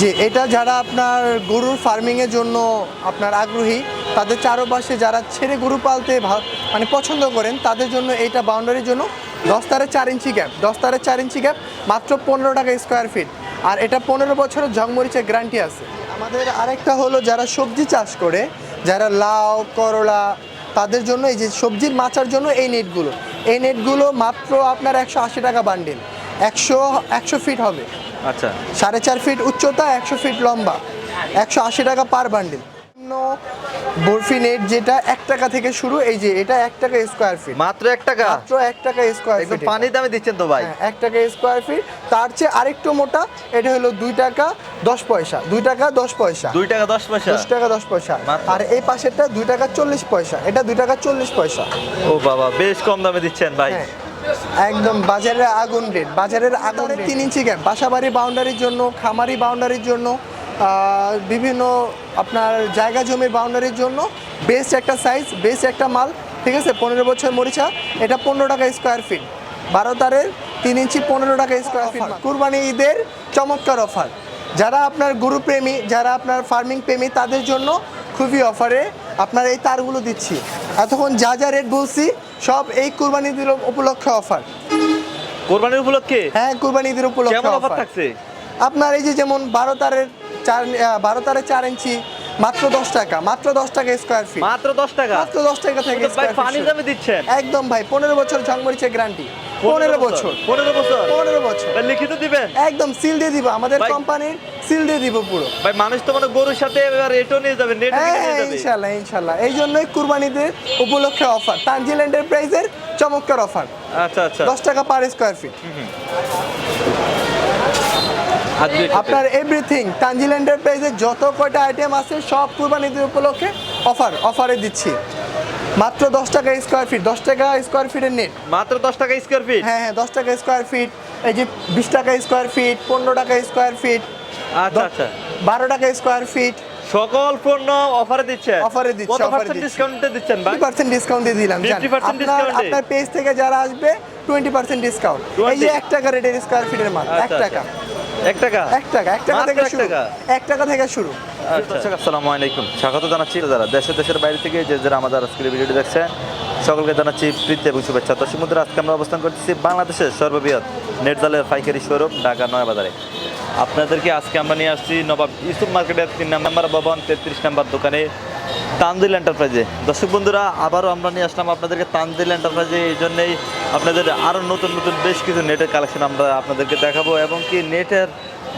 যে এটা যারা আপনার গরুর ফার্মিংয়ের জন্য আপনার আগ্রহী, তাদের চারপাশে যারা ছেড়ে গরু পালতে মানে পছন্দ করেন, তাদের জন্য এইটা বাউন্ডারির জন্য দশ তারে চার ইঞ্চি গ্যাপ দশ তারে চার ইঞ্চি গ্যাপ মাত্র পনেরো টাকা স্কোয়ার ফিট আর এটা পনেরো বছরের ঝংমরিচের গ্যারান্টি আছে। আমাদের আরেকটা হলো যারা সবজি চাষ করে, যারা লাউ, করলা, তাদের জন্য এই যে সবজির মাচার জন্য এই নেটগুলো। এই নেটগুলো মাত্র আপনার একশো আশি টাকা বান্ডিল একশো একশো ফিট হবে। আচ্ছা। সাড়ে চার ফিট উচ্চতা একশো ফিট লম্বা একশো আশি টাকা পার বান্ডিল বরফি নেট যেটা এক টাকা থেকে শুরু এই যে এটা এক টাকা স্কোয়ার ফিট মাত্র এক টাকা? মাত্র এক টাকা স্কোয়ার ফিট পানি দামে দিচ্ছেন তো ভাই। এক টাকা স্কোয়ার ফিট তার চেয়ে আরেকটু মোটা এটা হলো দুই টাকা দশ পয়সা। দুই টাকা দশ পয়সা। দুই টাকা দশ পয়সা? দশ টাকা দশ পয়সা। আর এই পাশেরটা দুই টাকা চল্লিশ পয়সা। এটা দুই টাকা চল্লিশ পয়সা। ও বাবা বেশ কম দামে দিচ্ছেন ভাই। হ্যাঁ, একদম বাজারের আগুন রেট বাজারের আগুন তিন ইঞ্চি গ্যাপ বাসাবাড়ি বাউন্ডারির জন্য খামারি বাউন্ডারির জন্য বিভিন্ন আপনার জায়গা জমির বাউন্ডারির জন্য বেস্ট একটা সাইজ বেস্ট একটা মাল ঠিক আছে? পনেরো বছর মরিচা এটা পনেরো টাকা স্কোয়ার ফিট বারো তারের তিন ইঞ্চি পনেরো টাকা স্কোয়ার ফিট কুরবানি ঈদের চমৎকার অফার যারা আপনার গরু প্রেমী যারা আপনার ফার্মিং প্রেমী তাদের জন্য খুবই অফারে আপনার এই তারগুলো দিচ্ছি। এতক্ষণ যা যা রেট বলছি সব এই কুরবানি ঈদের উপলক্ষে অফার কোরবানির উপলক্ষে? হ্যাঁ কুরবানি ঈদের উপলক্ষে কেমন অফার থাকছে? আপনার এই যে যেমন বারো তারের চার বারো তারের চার ইঞ্চি মাত্র দশ টাকা মাত্র দশ টাকা স্কোয়ার ফিট মাত্র দশ টাকা? মাত্র দশ টাকা থেকে তো ভাই পানি দামে দিচ্ছেন। একদম ভাই পনেরো বছর ঝংমরিচের গ্যারান্টি পনেরো বছর। পনেরো বছর? পনেরো বছর। লিখিত দিবেন? একদম সিল দিয়ে দিব আমাদের কোম্পানির সিল দিয়ে দিব পুরো। ভাই মানুষ তো মানে গরুর সাথে এবার এটাও নিয়ে যাবে নেট হ্যাঁ ইনশাল্লাহ ইনশাল্লাহ এই জন্যই কুরবানিদের উপলক্ষে অফার তানজিল এন্টারপ্রাইজের চমৎকার অফার আচ্ছা আচ্ছা। দশ টাকা পার স্কোয়ার ফিট আপনার এভরিথিং তানজিল এন্টারপ্রাইজের যত কয়টা আইটেম আছে সব কুরবানিদের উপলক্ষে অফার অফারে দিচ্ছি। মাত্র দশ টাকা স্কোয়ার ফিট দশ টাকা স্কোয়ার ফিটের নেট মাত্র দশ টাকা স্কোয়ার ফিট হ্যাঁ হ্যাঁ দশ টাকা স্কোয়ার ফিট এই যে বিশ টাকা স্কোয়ার ফিট পনেরো টাকা স্কোয়ার ফিট আচ্ছা আচ্ছা। বারো টাকা স্কোয়ার ফিট সকল পণ্য অফারে দিচ্ছেন অফারে দিচ্ছি, কত পার্সেন্ট দিচ্ছি। ডিসকাউন্টে দিচ্ছেন ভাই? টোয়েন্টি পার্সেন্ট ডিসকাউন্ট দিয়ে দিলাম জান। 50% আপনার আপনার পেজ থেকে যারা আসবে টোয়েন্টি পার্সেন্ট ডিসকাউন্ট এই যে 20 এক টাকা রেটের স্কোয়ার ফিটের মাল এক আচ্ছা, টাকা। এক টাকা? এক টাকা এক টাকা থেকে শুরু। টাকা? এক টাকা থেকে শুরু। আচ্ছা। দর্শক, আসসালামু আলাইকুম। স্বাগত জানাচ্ছি যারা দেশের দেশের বাইরে থেকে যে যারা আমাদের আজকের ভিডিওটি দেখছে সকলকে জানাচ্ছি প্রীতি এবং শুভেচ্ছা। দর্শক মধ্যে আজকে আমরা অবস্থান করতেছি বাংলাদেশের সর্ববৃহৎ নেট জালের পাইকারি শোরুম, ঢাকা নয় বাজারে আপনাদেরকে আজকে আমরা নিয়ে আসছি নবাব ইউসুফ মার্কেটের তিন নম্বর ভবন, তেত্রিশ নম্বর দোকানে তানজিল এন্টারপ্রাইজে। দর্শক বন্ধুরা, আবারও আমরা নিয়ে আসলাম আপনাদেরকে তানজিল এন্টারপ্রাইজে। এই জন্যেই আপনাদের আরও নতুন নতুন বেশ কিছু নেটের কালেকশন আমরা আপনাদেরকে দেখাবো এবং কি নেটের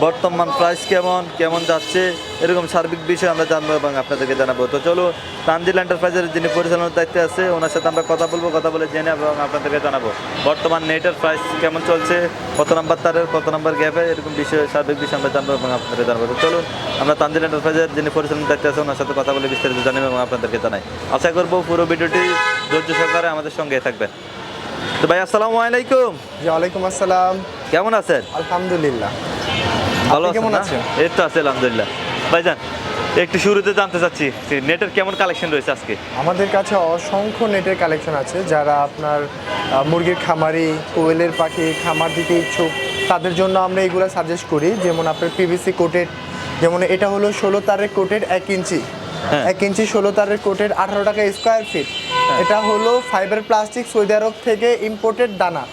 বর্তমান প্রাইস কেমন কেমন যাচ্ছে এরকম সার্বিক বিষয় আমরা জানব এবং আপনাদেরকে জানাব। তো চলো তানজিল এন্টারপ্রাইজের যিনি পরিচালনার দায়িত্বে আছে ওনার সাথে আমরা কথা বলব কথা বলে জেনে এবং আপনাদেরকে জানাব। বর্তমান নেটের প্রাইস কেমন চলছে কত নাম্বার তারের কত নাম্বার গ্যাপে এরকম বিষয়ে সার্বিক বিষয় আমরা জানব এবং আপনাদেরকে জানাব। তো চলুন আমরা তানজিল এন্টারপ্রাইজের যিনি পরিচালনার দায়িত্বে আছে ওনার সাথে কথা বলে বিস্তারিত জানাব এবং আপনাদেরকে জানাই। আশা করব পুরো ভিডিওটি ধৈর্য সহকারে আমাদের সঙ্গে থাকবেন। তো ভাই আসসালামু আলাইকুম। ওয়ালাইকুম আসসালাম। কেমন আছেন? আলহামদুলিল্লাহ। ভালো কেমন আছেন? এই তো আছে আলহামদুলিল্লাহ। ভাইজান একটু শুরুতে জানতে চাচ্ছি যে নেটের কেমন কালেকশন রয়েছে আজকে? আমাদের কাছে অসংখ্য নেটের কালেকশন আছে যারা আপনার মুরগির খামারি কোয়েলের পাখি খামার দিতে ইচ্ছুক তাদের জন্য আমরা এগুলো সাজেস্ট করি। যেমন আপনার পিভিসি কোটেড যেমন এটা হলো ষোলো তারের কোটেড এক ইঞ্চি। হ্যাঁ। এক ইঞ্চি ষোলো তারের কোটেড আঠারো টাকা স্কোয়ার ফিট এটা হলো ফাইবার প্লাস্টিক সৌদি আরব থেকে ইম্পোর্টেড দানা।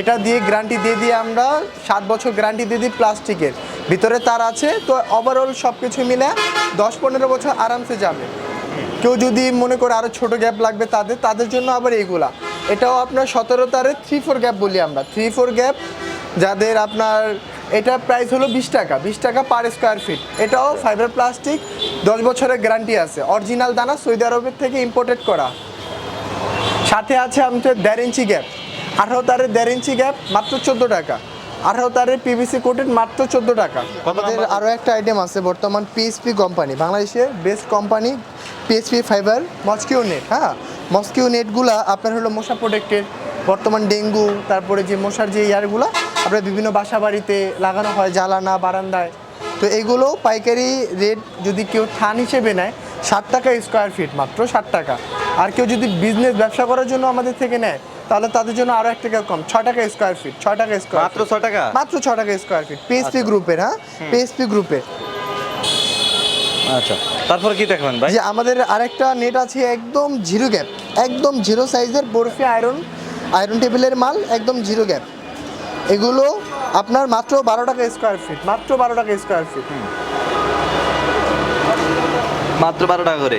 এটা দিয়ে গ্যারান্টি দিয়ে দিয়ে আমরা সাত বছর গ্যারান্টি দিয়ে দিই প্লাস্টিকের ভিতরে তার আছে, তো ওভারঅল সব কিছু মিলে দশ পনেরো বছর আরামসে যাবে। কেউ যদি মনে করে আরও ছোট গ্যাপ লাগবে তাদের তাদের জন্য আবার এইগুলা এটাও আপনার সতেরো তারের থ্রি ফোর গ্যাপ বলি আমরা। থ্রি ফোর গ্যাপ যাদের আপনার, এটা প্রাইস হলো বিশ টাকা বিশ টাকা পার স্কোয়ার ফিট এটাও ফাইবার প্লাস্টিক দশ বছরের গ্যারান্টি আছে। অরিজিনাল দানা সৌদি আরবের থেকে ইম্পোর্টেড করা। সাথে আছে আমাদের দেড় ইঞ্চি গ্যাপ আঠারো তারের দেড় ইঞ্চি গ্যাপ মাত্র চোদ্দ টাকা। আঠারো তারের পিভিসি কোটেড মাত্র চোদ্দ টাকা। আমাদের আরও একটা আইটেম আছে বর্তমান পিএসপি কোম্পানি বাংলাদেশের best company PSP fibre mosquito net হ্যাঁ? মস্কিউ নেটগুলা আপনার হলো মশা প্রোটেক্টেড বর্তমান ডেঙ্গু তারপরে যে মশার যে ইয়ারগুলো আপনার বিভিন্ন বাসা বাড়িতে লাগানো হয় জ্বালানা বারান্দায়। তো এগুলো পাইকারি রেট যদি কেউ থান হিসেবে নেয় ষাট টাকা স্কোয়ার ফিট মাত্র ষাট টাকা। আর কেউ যদি বিজনেস ব্যবসা করার জন্য আমাদের থেকে নেয় তাহলে তাদের জন্য আরও এক টাকা কম। ছ টাকা স্কোয়ার ফিট ছ টাকা স্কোয়ার মাত্র ছ টাকা? মাত্র ছ টাকা স্কোয়ার ফিট পিএসপি গ্রুপের হ্যাঁ? পিএসপি গ্রুপের আচ্ছা। তারপর কি দেখবেন ভাই? যে আমাদের আরেকটা নেট আছে একদম জিরো গ্যাপ একদম জিরো সাইজের বরফি আয়রন আয়রন টেবিলের মাল একদম জিরো গ্যাপ এগুলো আপনার মাত্র বারো টাকা স্কোয়ার ফিট মাত্র বারো টাকা স্কোয়ার ফিট মাত্র বারো টাকা করে?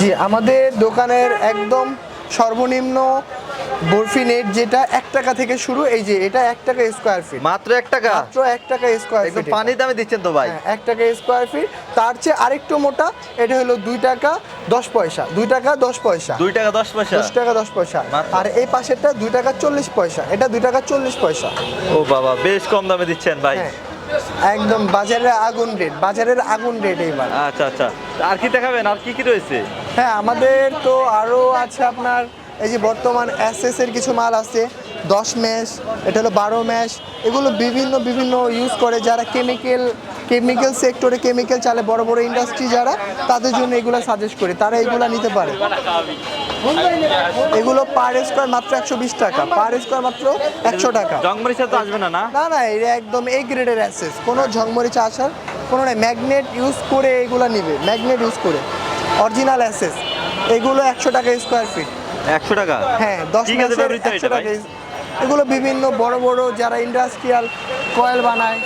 জি আমাদের দোকানের একদম সর্বনিম্ন বরফি নেট যেটা এক টাকা থেকে শুরু এই যে এটা এক টাকা স্কোয়ার ফিট মাত্র এক টাকা? মাত্র এক টাকা স্কোয়ার ফিট পানি দামে দিচ্ছেন তো ভাই। হ্যাঁ, এক টাকা স্কোয়ার ফিট তার চেয়ে আরেকটু মোটা এটা হলো দুই টাকা দশ পয়সা। দুই টাকা দশ পয়সা। দুই টাকা দশ পয়সা? দশ টাকা দশ পয়সা। আর এই পাশেরটা দুই টাকা চল্লিশ পয়সা। এটা দুই টাকা চল্লিশ পয়সা। ও বাবা বেশ কম দামে দিচ্ছেন ভাই। হ্যাঁ। একদম বাজারের আগুন রেট বাজারের আগুন রেট এইবার। আচ্ছা আচ্ছা। আর কি দেখাবেন? আর কি কি রয়েছে? হ্যাঁ আমাদের তো আরও আছে আপনার এই যে বর্তমান এসএস এর কিছু মাল আছে দশ ম্যাশ এটা হলো বারো ম্যাশ এগুলো বিভিন্ন বিভিন্ন ইউজ করে যারা কেমিক্যাল কেমিক্যাল সেক্টরে কেমিক্যাল চালে বড় বড় ইন্ডাস্ট্রি যারা তাদের জন্য এগুলো সাজেস্ট করি। তারা এগুলো নিতে পারে। এগুলো পার স্কোয়ার মাত্র একশো বিশ টাকা। পার স্কোয়ার মাত্র একশো টাকা। তো আসবে না না? না না এটা একদম এ গ্রেডের অ্যাসেস কোনো ঝংমরিচা আসার কোনো নাই। ম্যাগনেট ইউজ করে এগুলো নিবে। ম্যাগনেট ইউজ করে। অরিজিনাল অ্যাসেস এগুলো একশো টাকা স্কোয়ার ফিট একশো টাকা? হ্যাঁ দশ একশো টাকা। এগুলো বিভিন্ন বড় বড় যারা ইন্ডাস্ট্রিয়াল কয়েল বানায়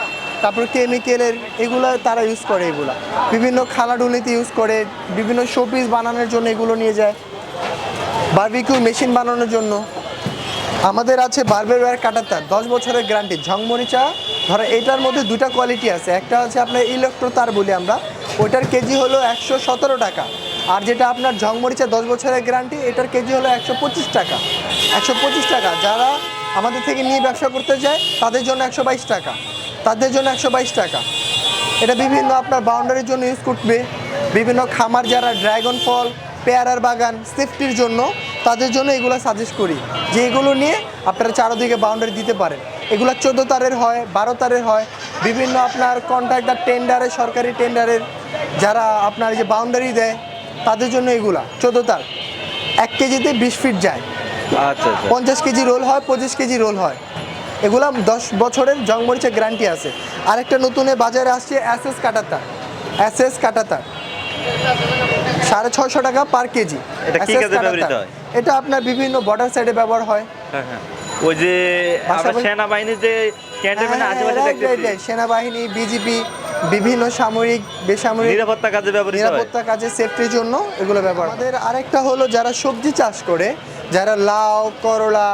তারপর কেমিক্যালের এগুলো তারা ইউজ করে এগুলো। বিভিন্ন খালাডুলিতে ইউজ করে, বিভিন্ন শোপিস বানানোর জন্য এগুলো নিয়ে যায়। বারবিকিউ মেশিন বানানোর জন্য। আমাদের আছে বার্বের ওয়্যার কাটার তার দশ বছরের গ্যারান্টি ঝংমরিচা ধরো এটার মধ্যে দুটা কোয়ালিটি আছে। একটা হচ্ছে আপনার ইলেকট্রো তার বলি আমরা। ওইটার কেজি হলো একশো সতেরো টাকা। আর যেটা আপনার ঝংমরিচা দশ বছরের গ্যারান্টি এটার কেজি হলো একশো পঁচিশ টাকা। একশো পঁচিশ টাকা। যারা আমাদের থেকে নিয়ে ব্যবসা করতে যায়, তাদের জন্য একশো বাইশ টাকা। তাদের জন্য একশো বাইশ টাকা। এটা বিভিন্ন আপনার বাউন্ডারির জন্য ইউজ করবে। বিভিন্ন খামার যারা ড্রাগন ফল পেয়ারার বাগান সেফটির জন্য তাদের জন্য এগুলো সাজেস্ট করি। যে এগুলো নিয়ে আপনারা চারোদিকে বাউন্ডারি দিতে পারেন। এগুলো চোদ্দ তারের হয় বারো তারের হয়। বিভিন্ন আপনার কন্ট্রাক্টার টেন্ডারে সরকারি টেন্ডারের যারা আপনার যে বাউন্ডারি দেয় তাদের জন্য এগুলা চোদ্দ তার। এক কেজিতে বিশ ফিট যায়। আচ্ছা আচ্ছা। পঞ্চাশ কেজি রোল হয় পঁচিশ কেজি রোল হয়। এগুলো দশ বছরের জংমরিচের গ্যারান্টি আছে। আরেকটা নতুনে বাজারে আসছে অ্যাসেস কাটাতার অ্যাসেস কাটাতার সাড়ে ছয়শো টাকা পার কেজি এটা আপনার বিভিন্ন বর্ডার সাইডে ব্যবহার হয়। হ্যাঁ, হ্যাঁ। ওই যে সেনাবাহিনীর যে হ্যাঁ. সেনাবাহিনী বিজিপি বিভিন্ন সামরিক বেসামরিক নিরাপত্তা কাজে ব্যবহৃত হয়। নিরাপত্তা কাজে সেফটির জন্য এগুলো ব্যবহার আমাদের আরেকটা হলো যারা সবজি চাষ করে যারা লাউ করলা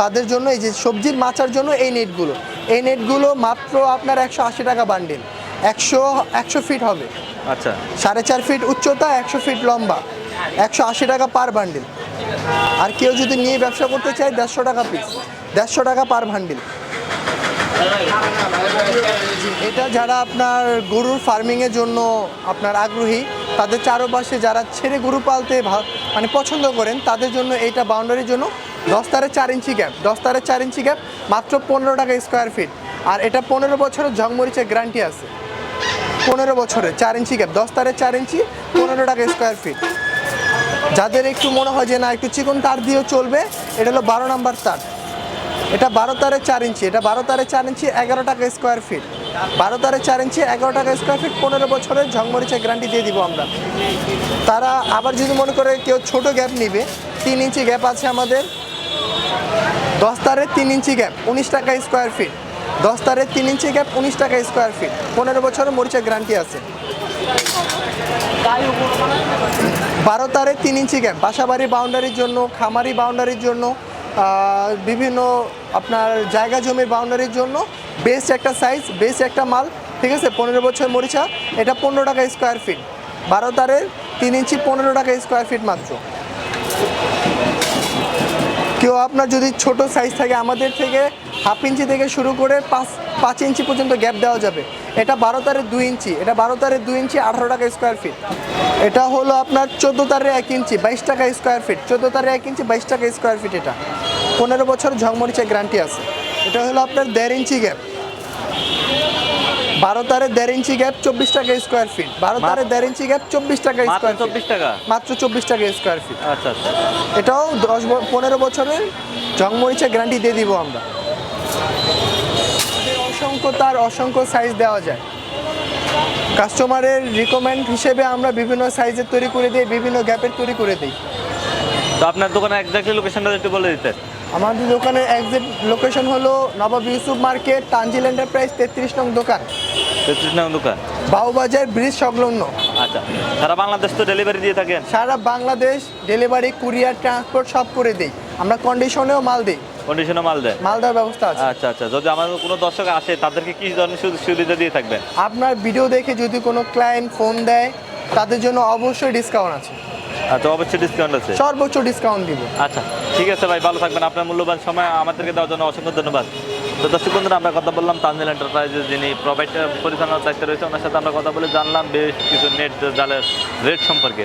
তাদের জন্য এই যে সবজির মাচার জন্য এই নেটগুলো। এই নেটগুলো মাত্র আপনার একশো আশি টাকা বান্ডিল। একশো একশো ফিট হবে। আচ্ছা। সাড়ে চার ফিট উচ্চতা একশো ফিট লম্বা। একশো আশি টাকা পার বান্ডিল। আর কেউ যদি নিয়ে ব্যবসা করতে চায় দেড়শো টাকা পিস দেড়শো টাকা পার বান্ডিল। এটা যারা আপনার গরুর ফার্মিংয়ের জন্য আপনার আগ্রহী তাদের চারপাশে যারা ছেড়ে গরু পালতে মানে পছন্দ করেন তাদের জন্য এইটা বাউন্ডারির জন্য দশ তারে চার ইঞ্চি গ্যাপ দশ তারে চার ইঞ্চি গ্যাপ মাত্র পনেরো টাকা স্কোয়ার ফিট আর এটা পনেরো বছরের ঝংমরিচের গ্যারান্টি আছে। পনেরো বছরে চার ইঞ্চি গ্যাপ দশ তারে চার ইঞ্চি, পনেরো টাকা স্কোয়ার ফিট যাদের একটু মনে হয় যে না, একটু চিকন তার দিয়েও চলবে, এটা হলো বারো নাম্বার তার। এটা বারো তারে চার ইঞ্চি, এটা বারো তারে চার ইঞ্চি, এগারো টাকা স্কোয়ার ফিট বারো তারে চার ইঞ্চি, এগারো টাকা স্কোয়ার ফিট পনেরো বছরের ঝংমরিচের গ্যারান্টি দিয়ে দিব আমরা। তারা আবার যদি মনে করে কেউ ছোট গ্যাপ নিবে, তিন ইঞ্চি গ্যাপ আছে আমাদের দশ তারের তিন ইঞ্চি গ্যাপ উনিশ টাকা স্কোয়ার ফিট দশ তারের তিন ইঞ্চি গ্যাপ উনিশ টাকা স্কোয়ার ফিট পনেরো বছরের মরিচের গ্যারান্টি আছে। বারো তারের তিন ইঞ্চি গ্যাপ বাসাবাড়ি বাউন্ডারির জন্য, খামারি বাউন্ডারির জন্য বিভিন্ন আপনার জায়গা জমির বাউন্ডারির জন্য বেস্ট একটা সাইজ বেস্ট একটা মাল, ঠিক আছে? পনেরো বছর মরিচা, এটা পনেরো টাকা স্কোয়ার ফিট বারো তারের তিন ইঞ্চি পনেরো টাকা স্কোয়ার ফিট মাত্র। কেউ আপনার যদি ছোট সাইজ থাকে আমাদের থেকে হাফ ইঞ্চি থেকে শুরু করে পাঁচ পাঁচ ইঞ্চি পর্যন্ত গ্যাপ দেওয়া যাবে। এটা বারো তারের দুই ইঞ্চি এটা বারো তারের দুই ইঞ্চি আঠারো টাকা স্কোয়ার ফিট এটা হলো আপনার চোদ্দ তারের এক ইঞ্চি বাইশ টাকা স্কোয়ার ফিট চোদ্দ তারের এক ইঞ্চি বাইশ টাকা স্কোয়ার ফিট এটা। পনেরো বছর ঝংমরিচের গ্যারান্টি আছে। এটা হলো আপনার দেড় ইঞ্চি গ্যাপ বারো তারের দেড় ইঞ্চি গ্যাপ চব্বিশ টাকা স্কোয়ার ফিট বারো তারের দেড় ইঞ্চি গ্যাপ চব্বিশ টাকা স্কোয়ার ফিট চব্বিশ টাকা? মাত্র চব্বিশ টাকা স্কোয়ার ফিট আচ্ছা আচ্ছা। এটাও দশ পনেরো বছরের জংমরিচের গ্যারান্টি দিয়ে দিব আমরা। অসংখ্য তার অসংখ্য সাইজ দেওয়া যায়। কাস্টমারের রিকমেন্ড হিসেবে আমরা বিভিন্ন সাইজের তৈরি করে দিই বিভিন্ন গ্যাপের তৈরি করে দিই। তো আপনার দোকানে একজাক্টলি লোকেশনটা একটু বলে দিতেন। আমাদের দোকানের একজ্যাক্ট লোকেশন হলো নবাব ইউসুফ মার্কেট তানজিল এন্টারপ্রাইজ তেত্রিশ নং দোকান। তেত্রিশ নং দোকান? বাউবাজার ব্রিজ সংলগ্ন। আচ্ছা সারা বাংলাদেশ তো ডেলিভারি দিয়ে থাকেন? সারা বাংলাদেশ ডেলিভারি কুরিয়ার ট্রান্সপোর্ট সব করে দিই। আমরা কন্ডিশনেও মাল দিই। কন্ডিশনে মাল দেয়? মাল দেওয়ার ব্যবস্থা আছে। আচ্ছা আচ্ছা যদি আমার কোনো দর্শক আসে তাদেরকে কি ধরনের সুযোগ সুবিধা দিয়ে থাকবেন? আপনার ভিডিও দেখে যদি কোনো ক্লায়েন্ট ফোন দেয় তাদের জন্য অবশ্যই ডিসকাউন্ট আছে। আচ্ছা অবশ্যই ডিসকাউন্ট আছে। সর্বোচ্চ ডিসকাউন্ট দিব। আচ্ছা ঠিক আছে ভাই ভালো থাকবেন। আপনার মূল্যবান সময় আমাদেরকে দেওয়ার জন্য অসংখ্য ধন্যবাদ। তো দর্শক বন্ধুরা, আমরা কথা বললাম তানজিল এন্টারপ্রাইজের যিনি প্রোভাইড পরিচালনার দায়িত্বে রয়েছে, ওনার সাথে আমরা কথা বলে জানলাম বেশ কিছু নেট জালের রেট সম্পর্কে।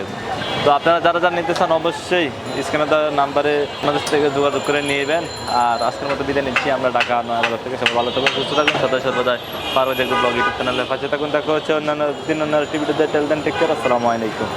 তো আপনারা যারা যারা নিতে চান, অবশ্যই স্ক্রিনে দেওয়ার নাম্বারে আমাদের থেকে যোগাযোগ করে নিয়েবেন আর আজকের মতো বিদায় নিচ্ছি, আমরা ঢাকা নয়াবাজার থেকে সবাই ভালো থাকবেন সুস্থ থাকবেন সদা সর্বদা পারবে দেখবেন ব্লগ ইউটিউব চ্যানেলের পাশে থাকুন, দেখা হচ্ছে অন্যান্য দিন, অন্যান্য টিভিতে টেলদেন টেক কেয়ার আসসালামু আলাইকুম।